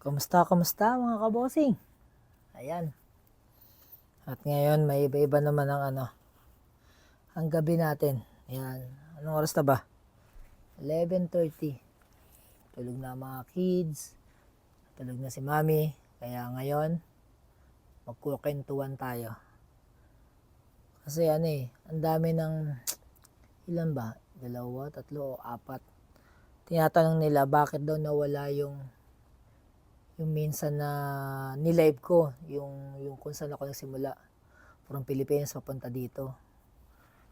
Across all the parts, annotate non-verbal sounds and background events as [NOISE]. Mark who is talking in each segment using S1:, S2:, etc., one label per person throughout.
S1: Kamusta, kamusta mga kabosing? Ayan. At ngayon, may iba-iba naman ang ano, ang gabi natin. Ayan. Anong oras na ba? 11.30. Tulog na mga kids. Tulog na si mami. Kaya ngayon, magkukwentuhan tayo. Kasi ano eh, ang dami ng, ilan ba? Dalawa, tatlo, o apat. Tinatanong nila bakit daw nawala yung yung minsan na nilive ko, yung, yung kung saan ako nagsimula. From Philippines, papunta dito.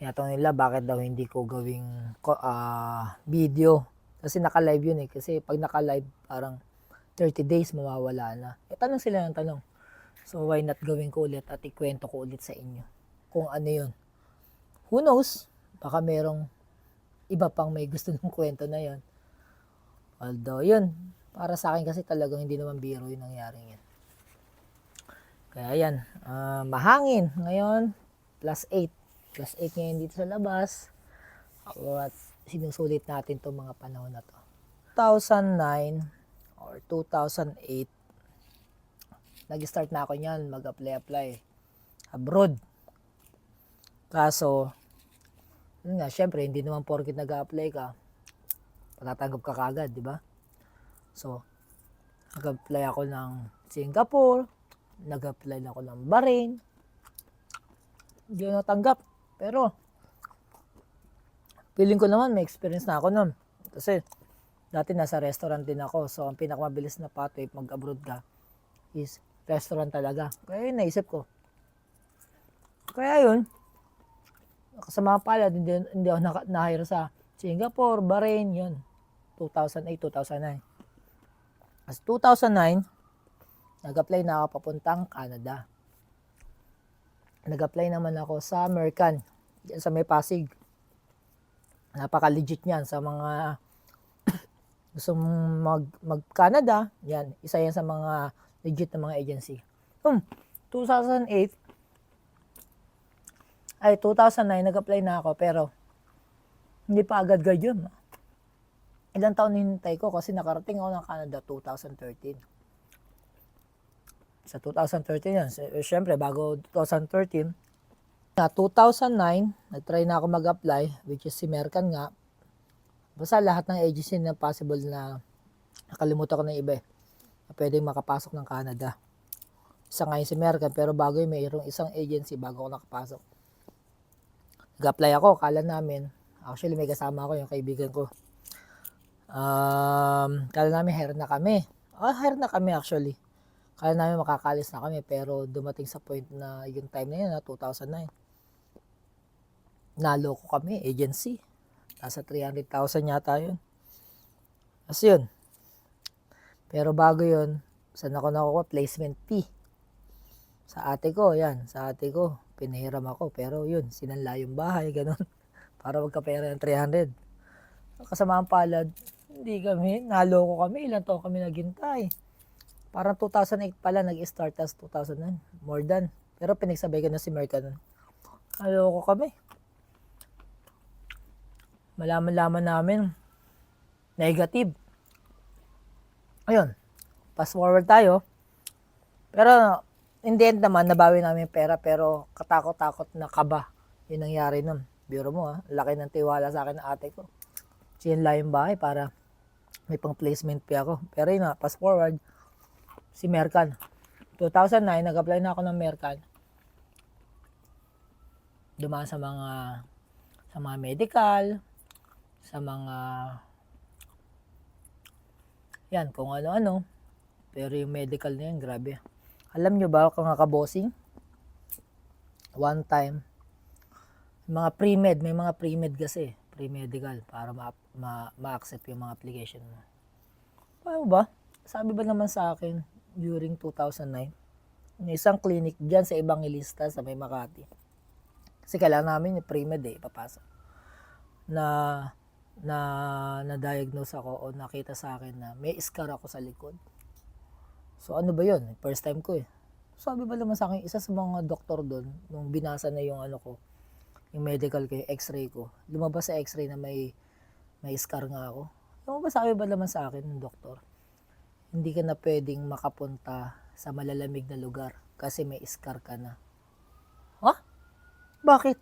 S1: Tinatanong nila bakit daw hindi ko gawing ah, video. Kasi naka-live yun eh. Kasi pag naka-live, parang 30 days mawawala na. E tanong sila ng tanong. So why not gawin ko ulit at ikwento ko ulit sa inyo kung ano yun. Who knows? Baka merong iba pang may gusto ng [LAUGHS] kwento na yon. Although yun, para sa akin kasi talagang hindi naman biro yung nangyari yan. Kaya yan, ah, mahangin ngayon, plus 8. Plus 8 ngayon dito sa labas. At sinusulit natin itong mga panahon na to. 2009 or 2008, nag-start na ako niyan, mag-apply-apply abroad. Kaso, yun nga, syempre, hindi naman porkit nag-apply ka, patatanggap ka kagad, di ba? So, nag-apply ako ng Singapore, nag-apply ako ng Bahrain, hindi ako natanggap. Pero, feeling ko naman may experience na ako nun. Kasi, dati nasa restaurant din ako. So, ang pinakamabilis na pathway mag-abroad ka is restaurant talaga. Kaya yun, naisip ko. Kaya yun, kasama pala, hindi, hindi ako na-hire sa Singapore, Bahrain, yun. 2008, 2009. As 2009, nag-apply na ako papuntang Canada. Nag-apply naman ako sa American, sa may Pasig. Napaka-legit niyan sa mga [COUGHS] gusto mag, mag-Canada, yan, isa yan sa mga legit na mga agency. Um, 2008, ay 2009, nag-apply na ako, pero hindi pa agad-agad yun. Ilang taon hinintay ko kasi nakarating ako ng Canada 2013. Sa 2013 yan. Siyempre, bago 2013, na 2009, nag-try na ako mag-apply, which is si Mercan nga. Basta lahat ng agency na possible na nakalimutan ko na iba eh, na pwedeng makapasok ng Canada. Isa nga si Mercan, pero bago yun, mayroong isang agency bago ako nakapasok. Nag-apply ako, kala namin, actually may kasama ako, yung kaibigan ko. Um, kala namin hire na kami. Ah, hire na kami actually. Kala namin makakalis na kami, pero dumating sa point na yung time na yun, na 2009. Naloko kami, agency. Nasa 300,000 yata yun. As yun. Pero bago yun, saan ako nakuha? Placement fee. Sa ate ko, yan. Sa ate ko, pinahiram ako. Pero yun, sinanla yung bahay, ganun. [LAUGHS] Para magkapera ng 300. Kasama ang palad, hindi kami, naloko kami. Ilan taon kami naghintay. Parang 2008 pala nag-start as 2009. More than. Pero pinagsabay ko na si Merca nun. Naloko kami. Malaman-laman namin. Negative. Ayun. Fast forward tayo. Pero, in the end naman, nabawi namin pera. Pero, katakot-takot na kaba. Yun nangyari nun. Biro mo ha. Laki ng tiwala sa akin ng ate ko. Sinla yung bahay para may pang placement fee ako. Pero yun na, fast forward, si Mercan. 2009, nag-apply na ako ng Mercan. Dumaan sa mga sa mga medical, sa mga yan, kung ano-ano. Pero yung medical na yan, grabe. Alam nyo ba kung bossing One time, mga pre-med, may mga pre-med kasi, pre-medical, para ma- ma- ma-accept yung mga application mo. Paano ba? Sabi ba naman sa akin during 2009, may isang clinic dyan sa ibang ilista sa may Makati. Kasi kailangan namin yung pre-med eh, papasok. Na na na-diagnose ako o nakita sa akin na may scar ako sa likod. So ano ba yun? First time ko eh. Sabi ba naman sa akin, isa sa mga doktor doon, nung binasa na yung ano ko, yung medical ko, yung x-ray ko, lumabas sa x-ray na may may scar nga ako. Lumabas sabi ba naman sa akin ng doktor? hindi ka na pwedeng makapunta sa malalamig na lugar kasi may scar ka na. Ha? Bakit?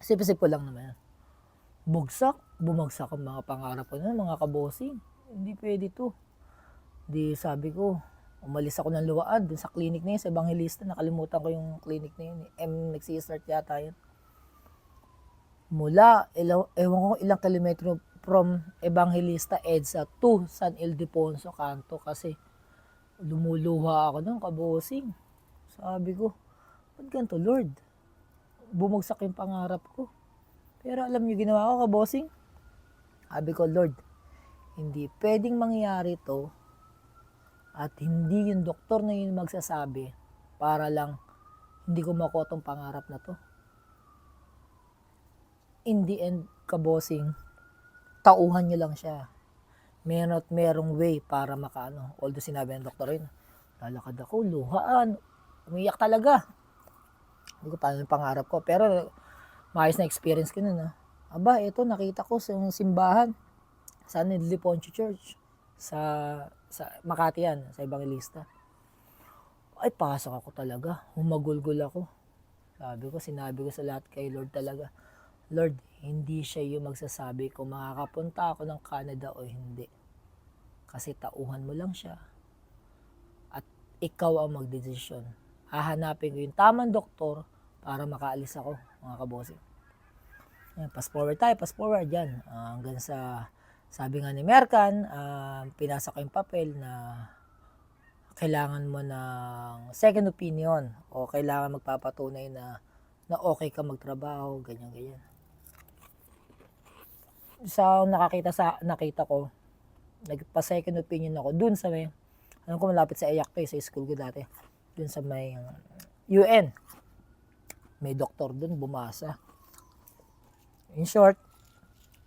S1: Sip-sip ko lang naman. Bugsak, bumagsak ang mga pangarap ko na, mga kabosing. Hindi pwede to. Di sabi ko, umalis ako ng luwaan dun sa clinic na yun, sa Evangelista. Nakalimutan ko yung clinic na yun. M, nag-start yata yun. Mula, ilaw, ewan ko ilang kilometro from Evangelista EDSA to San Ildefonso Canto kasi lumuluha ako ng kabosing. Sabi ko, ba't ganito Lord? Bumagsak yung pangarap ko. Pero alam niyo ginawa ko kabosing? Sabi ko, Lord, hindi pwedeng mangyari to at hindi yung doktor na yun magsasabi para lang hindi ko makuha tong pangarap na to. In the end, kabosing, tauhan niyo lang siya. Meron at merong way para makaano. Although sinabi ng doktor yun, lalakad ako, luhaan, umiyak talaga. Hindi ko paano yung pangarap ko. Pero, maayos na experience ko nun. Ha. Aba, ito, nakita ko sa yung simbahan. Sa Nidliponcho Church. Sa, sa Makati yan, sa Evangelista. Ay, pasok ako talaga. Humagulgol ako. Sabi ko, sinabi ko sa lahat kay Lord talaga. Lord, hindi siya yung magsasabi kung makakapunta ako ng Canada o hindi. Kasi tauhan mo lang siya. At ikaw ang magdedesisyon. Hahanapin ko yung tamang doktor para makaalis ako, mga kabosing. Ayan, pass forward tayo, pass forward yan. Ah, hanggang sa, sabi nga ni Merkan, ah, pinasa ko yung papel na kailangan mo ng second opinion o kailangan magpapatunay na na okay ka magtrabaho, ganyan ganyan. Sa nakakita sa nakita ko, nagpa second opinion ako dun sa may alam ko malapit sa Ayak eh, sa school ko dati. Dun sa may UN. May doktor dun bumasa. In short,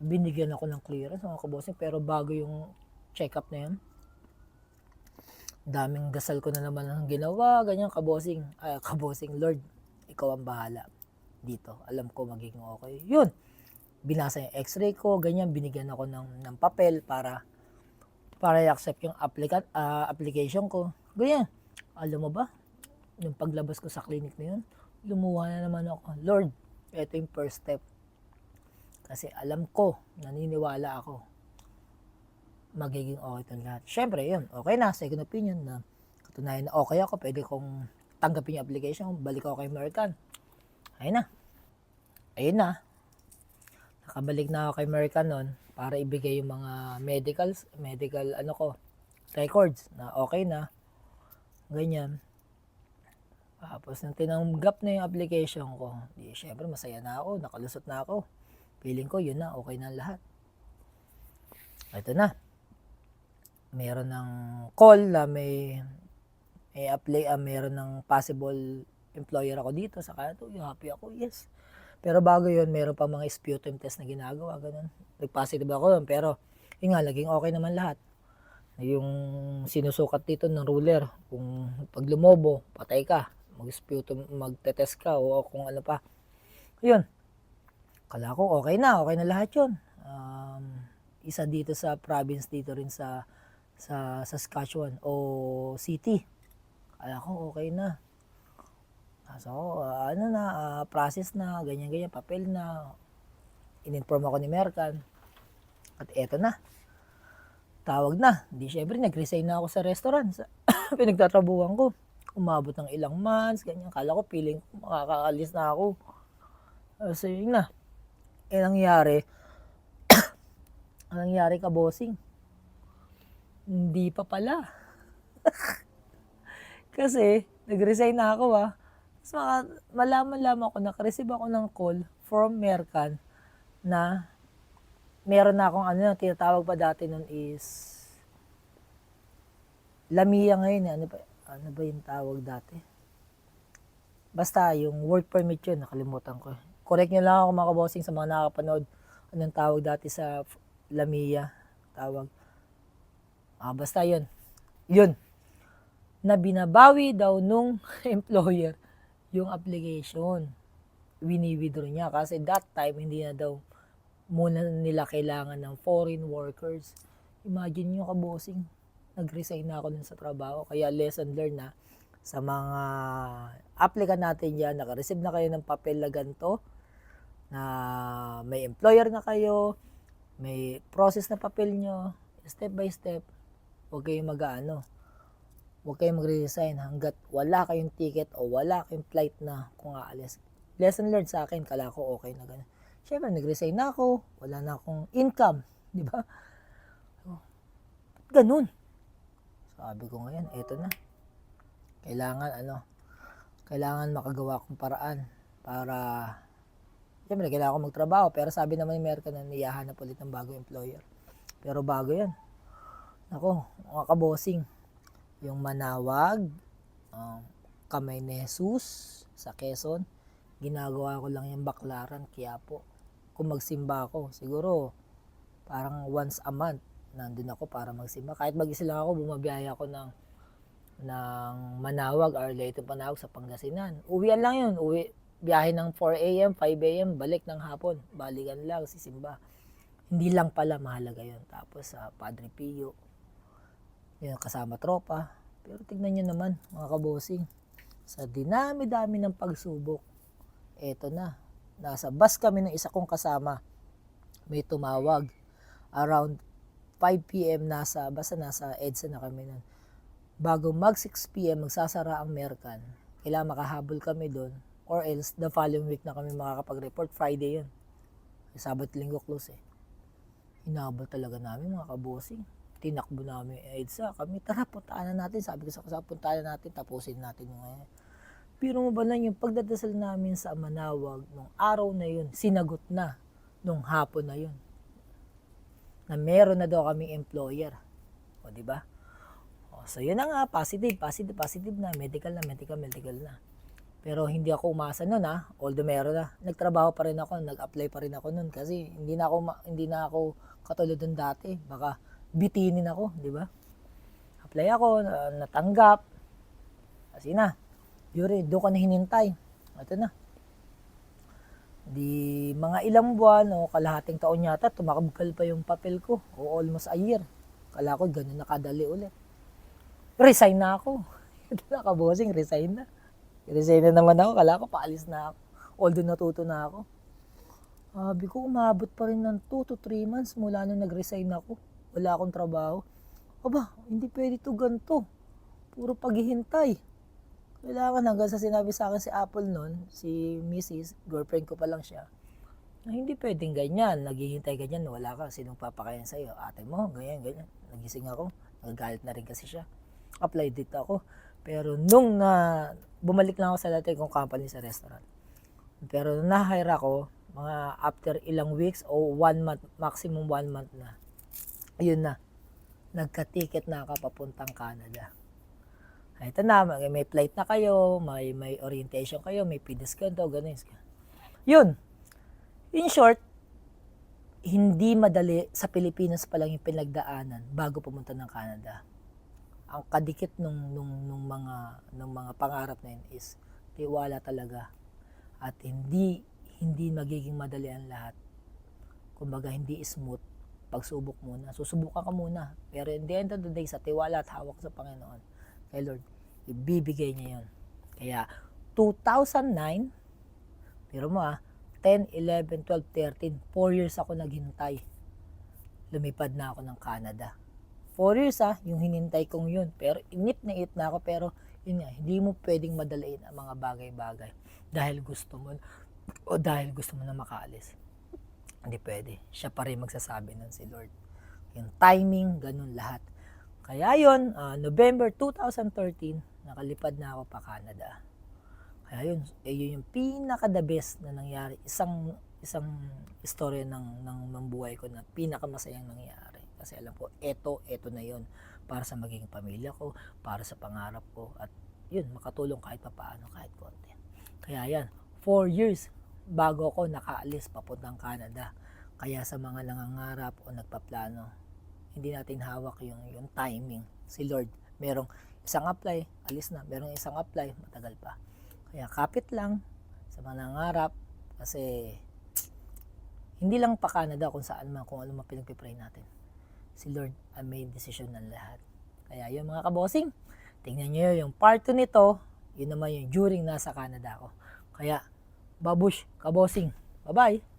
S1: binigyan ako ng clearance mga kabosing pero bago yung check-up na yun, daming dasal ko na naman ang ginawa, ganyan, kabosing, ay, kabosing, Lord, ikaw ang bahala dito. Alam ko magiging okay. Yun, binasa yung x-ray ko, ganyan, binigyan ako ng, ng papel para para i-accept yung applicant, ah, application ko. Ganyan. Alam mo ba, yung paglabas ko sa clinic na yun, lumuha na naman ako. Lord, ito yung first step. Kasi alam ko, naniniwala ako, magiging okay itong lahat. Siyempre, yun, okay na, second opinion na katunayan na okay ako, pwede kong tanggapin yung application, balik ako kay American. Ayun na. Ayun na. Nakabalik na ako kay American noon para ibigay yung mga medicals, medical ano ko, records na okay na. Ganyan. Tapos nang tinanggap na yung application ko, di syempre masaya na ako, nakalusot na ako. Feeling ko yun na, okay na lahat. Ito na. Meron ng call na may may apply, ah, meron ng possible employer ako dito sa kanto. Yung happy ako, yes. Pero bago yun, meron pa mga sputum test na ginagawa, ganun. Nag-positive ako yun, pero yun nga, naging okay naman lahat. Yung sinusukat dito ng ruler, kung pag lumobo, patay ka. Mag-sputum, magte-test ka o kung ano pa. Yun. Kala ko okay na, okay na lahat yun. Um, isa dito sa province dito rin sa sa Saskatchewan o city. Kala ko okay na. So, ah, ano na, ah, process na, ganyan-ganyan, papel na. In-inform ako ni Merkan. At eto na. Tawag na. Di syempre, nag-resign na ako sa restaurant. Sa [COUGHS] pinagtatrabuhan ko. Umabot ng ilang months, ganyan. Kala ko, feeling makakaalis na ako. Uh, so, yun na. Eh, nangyari, [COUGHS] ang nangyari ka, bossing? Hindi pa pala. [LAUGHS] Kasi, nag-resign na ako ah. Tapos maka, malaman-laman ako, nakareceive ako ng call from Mercan na meron na akong ano, tinatawag pa dati nun is Lamia ngayon. eh. Ano ba, ano ba yung tawag dati? Basta yung work permit yun, nakalimutan ko. Correct nyo lang ako mga kabossing sa mga nakapanood. Anong tawag dati sa Lamia? Tawag. Ah, basta yun. Yun. Na binabawi daw nung [LAUGHS] employer yung application. Wini-withdraw niya kasi that time hindi na daw muna nila kailangan ng foreign workers. Imagine nyo kabossing. nag-resign na ako dun sa trabaho. Kaya lesson learned na sa mga applicant natin yan, naka-receive na kayo ng papel na ganito, na may employer na kayo, may process na papel nyo, step by step, huwag kayong mag-ano, huwag kayong mag-resign hanggat wala kayong ticket o wala kayong flight na kung aalis. Lesson learned sa akin, kala ko okay na gano'n. Siyempre, nag-resign na ako, wala na akong income, [LAUGHS] di ba? Ganun? Sabi ko ngayon, eto na. Kailangan ano, kailangan makagawa akong paraan para Siyempre, kailangan ko magtrabaho. Pero sabi naman ni Merka na niyahanap ulit ng bagong employer. Pero bago yan. Ako, mga kabosing. Yung Manawag, um, Kamay ni Jesus sa Quezon, ginagawa ko lang yung baklaran, kaya po. Kung magsimba ako, siguro parang once a month, nandun ako para magsimba. Kahit mag-isa lang ako, bumabiyaya ako ng ng Manawag or later Panawag sa Pangasinan. Uwian lang yun. Uwi, biyahe ng 4 a.m., 5 a.m., balik ng hapon. Balikan lang, sisimba. Hindi lang pala mahalaga yun. Tapos sa Padre Pio, yun, kasama tropa. Pero tignan nyo naman, mga kabosing, sa dinami-dami ng pagsubok, eto na, nasa bus kami ng isa kong kasama, may tumawag. Around 5 p.m. nasa, basta nasa EDSA na kami nun. Bago mag 6 p.m. magsasara ang Mercan, kailangan makahabol kami doon or else the following week na kami makakapag-report. Friday yun. Sabat linggo close eh. Hinabol talaga namin mga kabosing. Tinakbo namin EDSA. Kami, tara, puntaan na natin. Sabi ko sa kasama, puntaan na natin, tapusin natin yung ngayon. Pero mo ba lang yung pagdadasal namin sa Manawag nung araw na yun, sinagot na nung hapon na yun. Na meron na daw kaming employer. O, di ba? O, so, yun na nga, positive, positive, positive na, medical na, medical, medical na. Pero hindi ako umasa noon ha, although meron na. Nagtrabaho pa rin ako, nag-apply pa rin ako noon kasi hindi na ako hindi na ako katulad ng dati. Baka bitinin ako, di ba? Apply ako, na- natanggap. Kasi na, Yuri, doon ka na hinintay. Ito na. Di mga ilang buwan o kalahating taon yata, tumakabkal pa yung papel ko. O almost a year. Kala ko ganun nakadali ulit. Resign na ako. [LAUGHS] Ito na kabosing, resign na. Resign na naman ako. Kala ko paalis na ako. Although natuto na ako. Sabi ko, umabot pa rin ng 2 to 3 months mula nung nag-resign ako. Wala akong trabaho. Aba, hindi pwede to ganito. Puro paghihintay. Kailangan hanggang sa sinabi sa akin si Apple noon, si Mrs., girlfriend ko pa lang siya, na hindi pwedeng ganyan, naghihintay ganyan, wala ka, sinong papakayan sa'yo? Ate mo, ganyan, ganyan. Nagising ako, nagagalit na rin kasi siya. Apply dito ako. Pero nung na, bumalik lang ako sa dati kong company sa restaurant. Pero nung na-hire ako, mga after ilang weeks o one month, maximum one month na, yun na, nagka-ticket na ako papuntang Canada. Ito na, may flight na kayo, may, may orientation kayo, may PDiscount o ganun. Yun. In short, hindi madali sa Pilipinas pa lang yung pinagdaanan bago pumunta ng Canada. Ang kadikit nung, nung, nung mga nung mga pangarap na yun is tiwala talaga at hindi hindi magiging madali ang lahat. Kumbaga hindi smooth. Pagsubok muna. Susubukan ka muna. Pero in the end of the day, sa tiwala at hawak sa Panginoon, kay Lord, ibibigay niya yun. Kaya, 2009, pero mo ah, 10, 11, 12, 13, 4 years ako naghintay. Lumipad na ako ng Canada. 4 years ah, yung hinintay kong yun. Pero inip na inip na ako, pero yun nga, hindi mo pwedeng madalain ang mga bagay-bagay dahil gusto mo o dahil gusto mo na makaalis. Hindi pwede. Siya pa rin magsasabi nun si Lord. Yung timing, ganun lahat. Kaya yun, ah, November 2013, nakalipad na ako pa Canada. Kaya yun, eh, yun yung pinaka-the best na nangyari. Isang isang istorya ng, ng, ng buhay ko na pinakamasayang nangyari. Kasi alam ko, eto, eto na yun. Para sa maging pamilya ko, para sa pangarap ko. At yun, makatulong kahit papaano, kahit konti. Kaya yan, four years bago ako nakaalis papuntang Canada. Kaya sa mga nangangarap o nagpaplano, hindi natin hawak yung, yung timing. Si Lord, merong isang apply, alis na. Merong isang apply, matagal pa. Kaya kapit lang sa mga nangarap kasi hindi lang pa Canada kung saan man, kung ano man pinagpipray natin. Si Lord ang may decision ng lahat. Kaya yun mga kabosing, tingnan nyo yung part 2 nito, yun naman yung during nasa Canada ako. Kaya, babush, kabosing. Bye-bye!